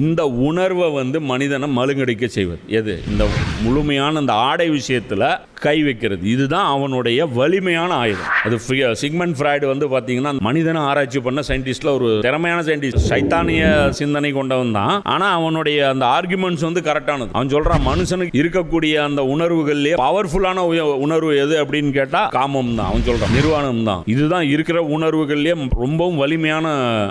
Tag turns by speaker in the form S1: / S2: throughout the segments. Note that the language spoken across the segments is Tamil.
S1: இந்த உணர்வை வந்து மனிதனை மழுங்கடிக்க செய்வது. எது? இந்த முழுமையான அந்த ஆடை விஷயத்தில் கை வைக்கிறது. இதுதான் அவனுடைய வலிமையான ஆயுதம். அது சிக்மன் ஃப்ராய்டு வந்து பார்த்தீங்கன்னா மனிதனை ஆராய்ச்சி பண்ண சயின்டிஸ்ட்ல ஒரு திறமையான சயின்டிஸ்ட். சைத்தானிய சிந்தனை கொண்டவன் தான். ஆனால் அவனுடைய அந்த ஆர்குமெண்ட்ஸ் வந்து கரெக்டானது அவன் சொல்றான் மனுஷனுக்கு இருக்கக்கூடிய அந்த உணர்வுகள்லேயே பவர்ஃபுல்லான உணர்வு எது அப்படின்னு கேட்டால் காமம் தான். அவன் சொல்றான் நிர்வாணம் தான். இதுதான் இருக்கிற உணர்வுகள்லேயே ரொம்பவும் வலிமையான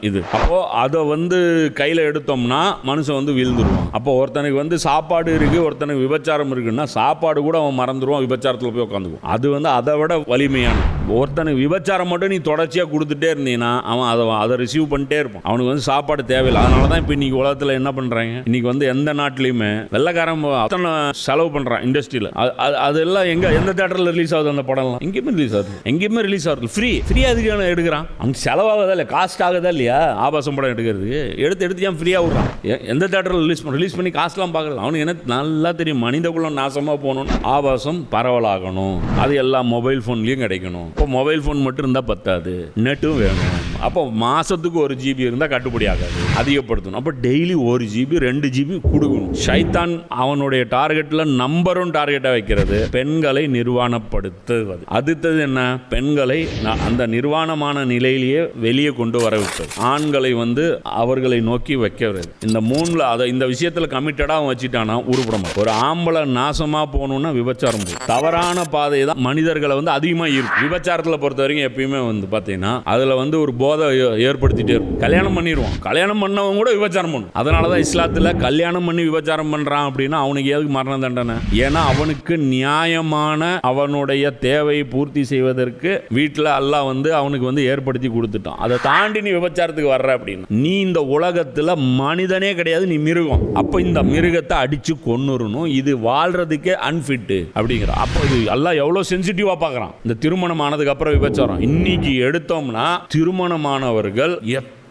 S1: இது. அப்போ அதை வந்து கையில் எடுத்தோம்னா மனுஷன் வந்து வீழ்ந்துருவான். அப்போ ஒருத்தனுக்கு வந்து சாப்பாடு இருக்கு ஒருத்தனுக்கு விபச்சாரம் இருக்குன்னா சாப்பாடு கூட அவன் மறந்துடுவான் விபச்சாரத்தில் போய் உட்காந்துக்கும் அது வந்து அதை விட வலிமையான. ஒருத்தனுக்கு விபச்சாரம் மட்டும் நீ தொடர்ச்சியாக கொடுத்துட்டே இருந்தீங்கன்னா அவன் அதை அதை ரிசீவ் பண்ணிட்டே இருப்பான். அவனுக்கு வந்து சாப்பாடு தேவையில்லை. அதனால தான் இப்போ இன்னைக்கு உலகத்தில் என்ன பண்ணுறாங்க இன்னைக்கு வந்து எந்த நாட்டிலையுமே வெள்ளக்காரன் அத்தனை செலவு பண்ணுறான் இண்டஸ்ட்ரியில் அது அதெல்லாம் எங்கே எந்த தேட்டரில் ரிலீஸ் ஆகுது அந்த படம்லாம்? எங்கேயுமே ரிலீஸ் ஆகுது. எங்கேயுமே ரிலீஸ் ஆகுது. ஃப்ரீ ஃப்ரீ அதுக்கு எடுக்கிறான். அவன் செலவாகுதா இல்லை காஸ்ட் ஆகுதா இல்லையா? ஆபாசம் படம் எடுக்கிறது எடுத்து எடுத்து ஏன் ஃப்ரீயாக விட்றான்? எந்த தேட்டரில் ரிலீஸ் ரிலீஸ் பண்ணி காசுலாம் பார்க்குறது அவனுக்கு என்ன நல்லா தெரியும். மனித குலம் நாசமாக போகணும்னு. ஆபாசம் பரவலாகணும். அது எல்லா மொபைல் ஃபோன்லேயும் கிடைக்கணும். இப்போ மொபைல் ஃபோன் மட்டும் இருந்தால் பத்தாது. நெட்டும் வேணும். அப்போ மாதத்துக்கு ஒரு ஜிபி இருந்தால் கட்டுப்படி ஆகாது. அதிகப்படுத்தணும். அப்போ டெய்லி ஒரு ஜிபி ரெண்டு ஜிபி கொடுக்கணும். ஷைத்தான் அவனுடைய டார்கெட்டில் நம்பரும் டார்கெட்டாக வைக்கிறது. பெண்களை நிர்வாணப்படுத்துவது. அடுத்தது என்ன? பெண்களை அந்த நிர்வாணமான நிலையிலேயே வெளியே கொண்டு வர வைப்பது ஆண்களை வந்து அவர்களை நோக்கி வைக்கிறது. இந்த மூணில் அதை இந்த விஷயத்தில் கமிட்டடாக அவன் வச்சுட்டானா உருப்பட ஒரு ஆம்பளை நாசமாக போகணுன்னா விபச்சாரம் போகும். தவறான பாதை தான் மனிதர்களை வந்து அதிகமாக இருக்கும் விபச்சாரத்தில் பொறுத்த வரைக்கும் எப்பயுமே வந்து பார்த்தீங்கன்னா அதில் வந்து ஒரு போதை ஏற்படுத்திட்டே இருக்கும். கல்யாணம் பண்ணிடுவோம் கல்யாணம் பண்ணவங்க கூட விபச்சாரம் பண்ணும். அதனால தான் இஸ்லாத்தில் கல்யாணம் பண்ணி விபச்சாரம் பண்ணுறான் அப்படின்னா அவனுக்கு எதுக்கு மரண தண்டனை? ஏன்னா அவனுக்கு நியாயமான அவனுடைய தேவையை பூர்த்தி செய்வதற்கு வீட்டில் அல்லாஹ் வந்து அவனுக்கு வந்து ஏற்படுத்தி கொடுத்துட்டான். அதை தாண்டி நீ விபச்சாரத்துக்கு வர்ற அப்படின்னா. நீ இந்த உலகத்தில் மனிதனே கிடையாது நீ மிருகம். அப்போ இந்த மிருகத்தை அடித்து கொன்னுறணும். இது வாழ்றதுக்கே அன்ஃபிட்டு அப்படிங்கிற அப்போ இது எல்லாம் எவ்வளோ சென்சிட்டிவாக பார்க்குறான். இந்த திருமணம் ஆனதுக்கப்புறம் விபச்சாரம். இன்னைக்கு எடுத்தோம்னா திருமணமானவர்கள்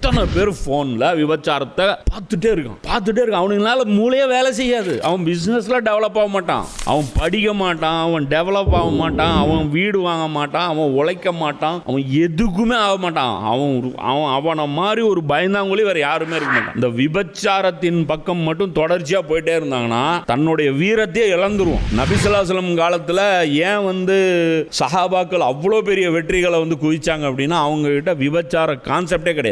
S1: எத்தனை பேர் ஃபோனில் விபச்சாரத்தை பார்த்துட்டே இருக்கான். பார்த்துட்டே இருக்கான். அவனுங்களால மூளையே வேலை செய்யாது. அவன் பிஸ்னஸில் டெவலப் ஆக மாட்டான். அவன் படிக்க மாட்டான். அவன் டெவலப் ஆக மாட்டான். அவன் வீடு வாங்க மாட்டான். அவன் உழைக்க மாட்டான். அவன் எதுக்குமே ஆக மாட்டான். அவன் அவன் அவனை மாதிரி ஒரு பயந்தாங்குழி வேறு யாருமே இருக்க மாட்டான். இந்த விபச்சாரத்தின் பக்கம் மட்டும் தொடர்ச்சியாக போயிட்டே இருந்தாங்கன்னா தன்னுடைய வீரத்தையே இழந்துருவான். நபிசுல்லாசலம் காலத்தில் ஏன் வந்து சஹாபாக்கள் அவ்வளோ பெரிய வெற்றிகளை வந்து குவிச்சாங்க அப்படின்னா அவங்க கிட்ட விபச்சார கான்செப்டே கிடையாது.